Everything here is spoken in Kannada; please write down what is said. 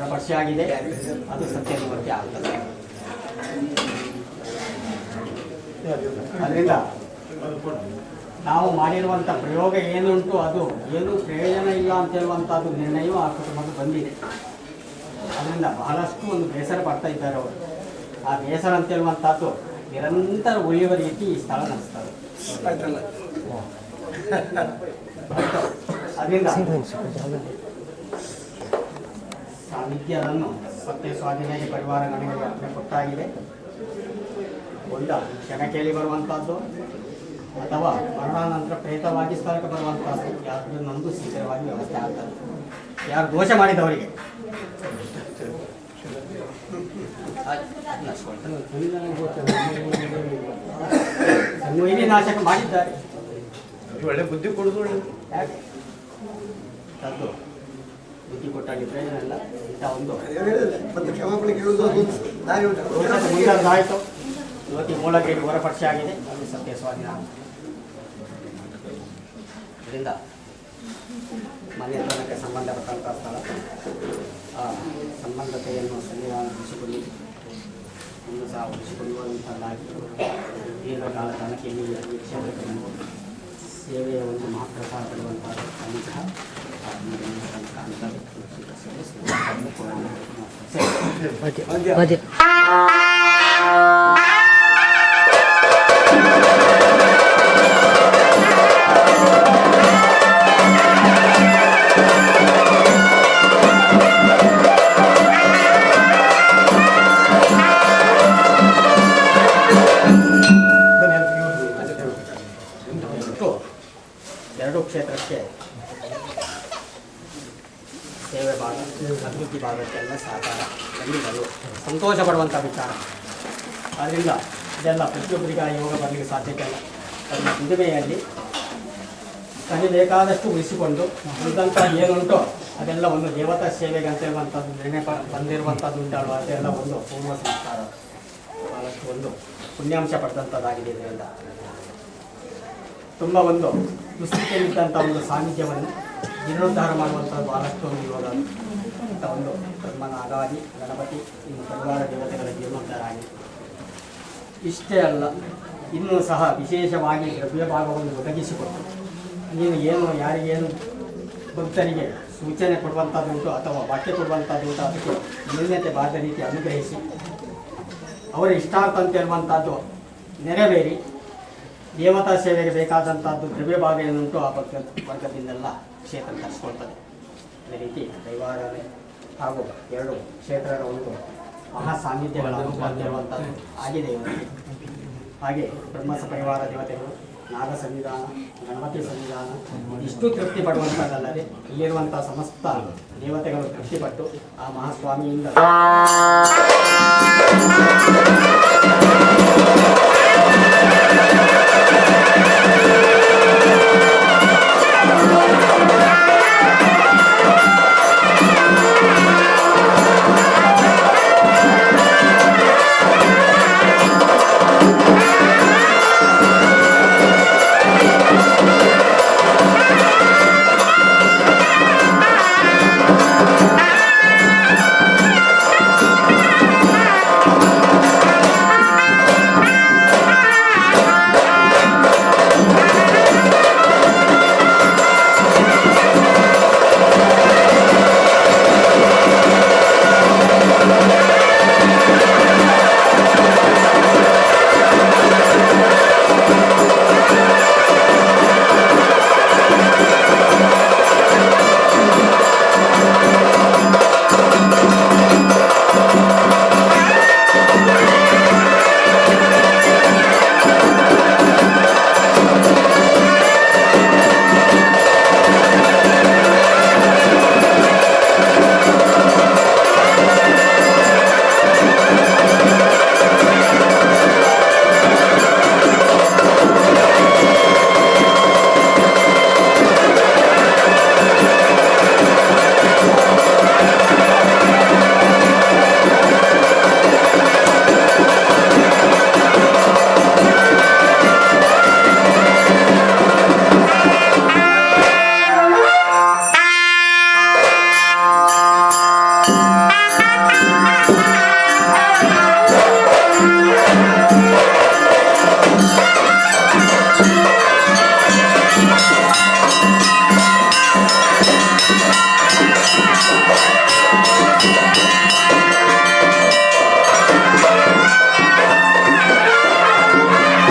ಹೊರಪಡಿಸಿ ಆಗಿದೆ. ಅದು ಸತ್ಯ ನಿವೃತ್ತಿ ಆಗ್ತದೆ. ಅದರಿಂದ ನಾವು ಮಾಡಿರುವಂಥ ಪ್ರಯೋಗ ಏನುಂಟು ಅದು ಏನು ಪ್ರಯೋಜನ ಇಲ್ಲ ಅಂತ ಹೇಳುವಂಥದ್ದು ನಿರ್ಣಯವೂ ಆ ಕುಟುಂಬಕ್ಕೆ ಬಂದಿದೆ. ಅದರಿಂದ ಬಹಳಷ್ಟು ಒಂದು ಬೇಸರ ಪಡ್ತಾ ಇದ್ದಾರೆ ಅವರು. ಆ ಬೇಸರ ಅಂತ ಹೇಳುವಂಥದ್ದು ನಿರಂತರ ಉಳಿಯುವ ರೀತಿ ಈ ಸ್ಥಳ ನಡೆಸ್ತಾರೆ. ಅದರಿಂದ ಸಾನ್ನಿಧ್ಯವನ್ನು ಸತ್ಯ ಪರಿವಾರ ಪರಿವಾರಗಳಿಗೆ ಅರ್ಪಣೆ ಕೊಟ್ಟಾಗಿದೆ. ಒಂದ ಕ್ಷಣ ಕೇಳಿ ಬರುವಂಥದ್ದು ಅಥವಾ ಮರಣಾನಂತರ ಪ್ರೇತವಾಗಿ ಸ್ಥಳಕ್ಕೆ ಬರುವಂಥದ್ದು ಯಾರು ನಮಗೂ ಶೀಘ್ರವಾಗಿ ವ್ಯವಸ್ಥೆ ಆಗ್ತದೆ. ಯಾರು ದೋಷ ಮಾಡಿದವರಿಗೆ. ನಾಶಕ ಮಾಡಿದ್ದಾರೆ. ಒಳ್ಳೆ ಬುದ್ಧಿ ಕೊಡುದು ಒಳ್ಳೆ ಯಾಕೆ? ಅದು ಬುದ್ಧಿ ಕೊಟ್ಟಾಗಿ ಪ್ರಯೋಜನ ಇಲ್ಲ. ಇಂಥ ಒಂದು ಮತ್ತೆ ಕ್ಷಮಾಪಣೆ ಕೇಳುವುದು ಅದು ದಾರಿ ಉಂಟು. ದೋಷದ ಮುಂದಾದಾಯಿತು. ಇವತ್ತಿ ಮೂಲಗೇಡಿ ಹೊರಪಡಿಸಿ ಆಗಿದೆ. ಅಲ್ಲಿ ಸತ್ಯ ಸ್ವಾಧೀನ ಇದರಿಂದ ಮನೆತನಕ್ಕೆ ಸಂಬಂಧಪಟ್ಟಂಥ ಸ್ಥಳ. ಆ ಸಂಬಂಧತೆಯನ್ನು ಸಂವಿಧಾನ ಉಳಿಸಿಕೊಳ್ಳಿ. ಇನ್ನು ಸಹ ಉಳಿಸಿಕೊಳ್ಳುವಂಥದ್ದಾಗಿತ್ತು ದೀರ್ಘಕಾಲ ತನಕ ಇಲ್ಲಿ ಈ ಕ್ಷೇತ್ರಕ್ಕೆ ಬಂದು ಸೇವೆಯ ಒಂದು ಮಹಾಪ್ರಸಾರ ಪಡೆಯುವಂತಹ ಕ್ಷೇತ್ರಕ್ಕೆ? ಸೇವೆ ಭಾಗ, ಅಭಿವೃದ್ಧಿ ಭಾಗಕ್ಕೆಲ್ಲ ಸಹಕಾರ. ಖಂಡಿತಲು ಸಂತೋಷ ಪಡುವಂಥ ವಿಚಾರ. ಆದ್ದರಿಂದ ಇದೆಲ್ಲ ಪ್ರತಿಯೊಬ್ಬರಿಗೆ ಯೋಗ ಬರಲಿಕ್ಕೆ ಸಾಧ್ಯತೆ ಇಲ್ಲ. ತನ್ನ ದುಡಿಮೆಯಲ್ಲಿ ತನಗೆ ಬೇಕಾದಷ್ಟು ಉಳಿಸಿಕೊಂಡು ಉಳಿದಂಥ ಏನುಂಟೋ ಅದೆಲ್ಲ ಒಂದು ದೇವತಾ ಸೇವೆಗೆ ಅಂತ ಹೇಳುವಂಥದ್ದು ಬಂದಿರುವಂಥದ್ದು ಉಂಟಾಳು ಅದೆಲ್ಲ ಒಂದು ಪೂರ್ವ ಸಂಸ್ಕಾರ. ಬಹಳಷ್ಟು ಒಂದು ಪುಣ್ಯಾಂಶ ಪಡೆದಂಥದ್ದಾಗಿದೆ ಇದರಿಂದ. ತುಂಬ ಒಂದು ದುಸ್ಥಿತಿಯಲ್ಲಿದ್ದಂಥ ಒಂದು ಸಾನ್ನಿಧ್ಯವನ್ನು ಜೀರ್ಣೋದ್ಧಾರ ಮಾಡುವಂಥ ಬಹಳಷ್ಟು ಒಂದು ಯೋಗ ಇಂಥ ಒಂದು ಧರ್ಮನ ಅಗಾದಿ ಗಣಪತಿ ಇನ್ನು ಪರಿವಾರ ದೇವತೆಗಳ ಜೀರ್ಣೋದ್ಧಾರ ಆಗಿದೆ. ಇಷ್ಟೇ ಅಲ್ಲ, ಇನ್ನೂ ಸಹ ವಿಶೇಷವಾಗಿ ದ್ರವ್ಯ ಭಾಗವನ್ನು ಒದಗಿಸಿಕೊಟ್ಟು ನೀನು ಏನು, ಯಾರಿಗೇನು ಭಕ್ತರಿಗೆ ಸೂಚನೆ ಕೊಡುವಂಥದ್ದುಂಟು ಅಥವಾ ವಾಕ್ಯ ಕೊಡುವಂಥದ್ದು ಉಂಟು, ಅದಕ್ಕೆ ನ್ಯೂನ್ಯತೆ ಬಾರದ ರೀತಿ ಅನುಗ್ರಹಿಸಿ ಅವರ ಇಷ್ಟಾರ್ಥ ಅಂತ ಹೇಳುವಂಥದ್ದು ನೆರವೇರಿ. ದೇವತಾ ಸೇವೆಗೆ ಬೇಕಾದಂಥದ್ದು ದ್ರವ್ಯ ಭಾಗ ಏನುಂಟು ಆ ಭಕ್ತ ವರ್ಗದಿಂದೆಲ್ಲ ಕ್ಷೇತ್ರ ತರಿಸ್ಕೊಳ್ತದೆ ಅದೇ ರೀತಿ ದೈವಾರಾಧನೆ ಹಾಗೂ ಎರಡು ಕ್ಷೇತ್ರದ ಒಂದು ಮಹಾ ಸಾನ್ನಿಧ್ಯಗಳ ಅನುಭವ ಆಗಿದೆ ಹಾಗೆ ಬ್ರಹ್ಮಸ ಪರಿವಾರ ದೇವತೆಗಳು, ನಾಗ ಸಂವಿಧಾನ, ಗಣಪತಿ ಸಂವಿಧಾನ, ಇಷ್ಟು ತೃಪ್ತಿ ಪಡುವಂಥದ್ದಲ್ಲದೆ ಇಲ್ಲಿರುವಂಥ ಸಮಸ್ತ ದೇವತೆಗಳು ತೃಪ್ತಿಪಟ್ಟು ಆ ಮಹಾಸ್ವಾಮಿಯಿಂದ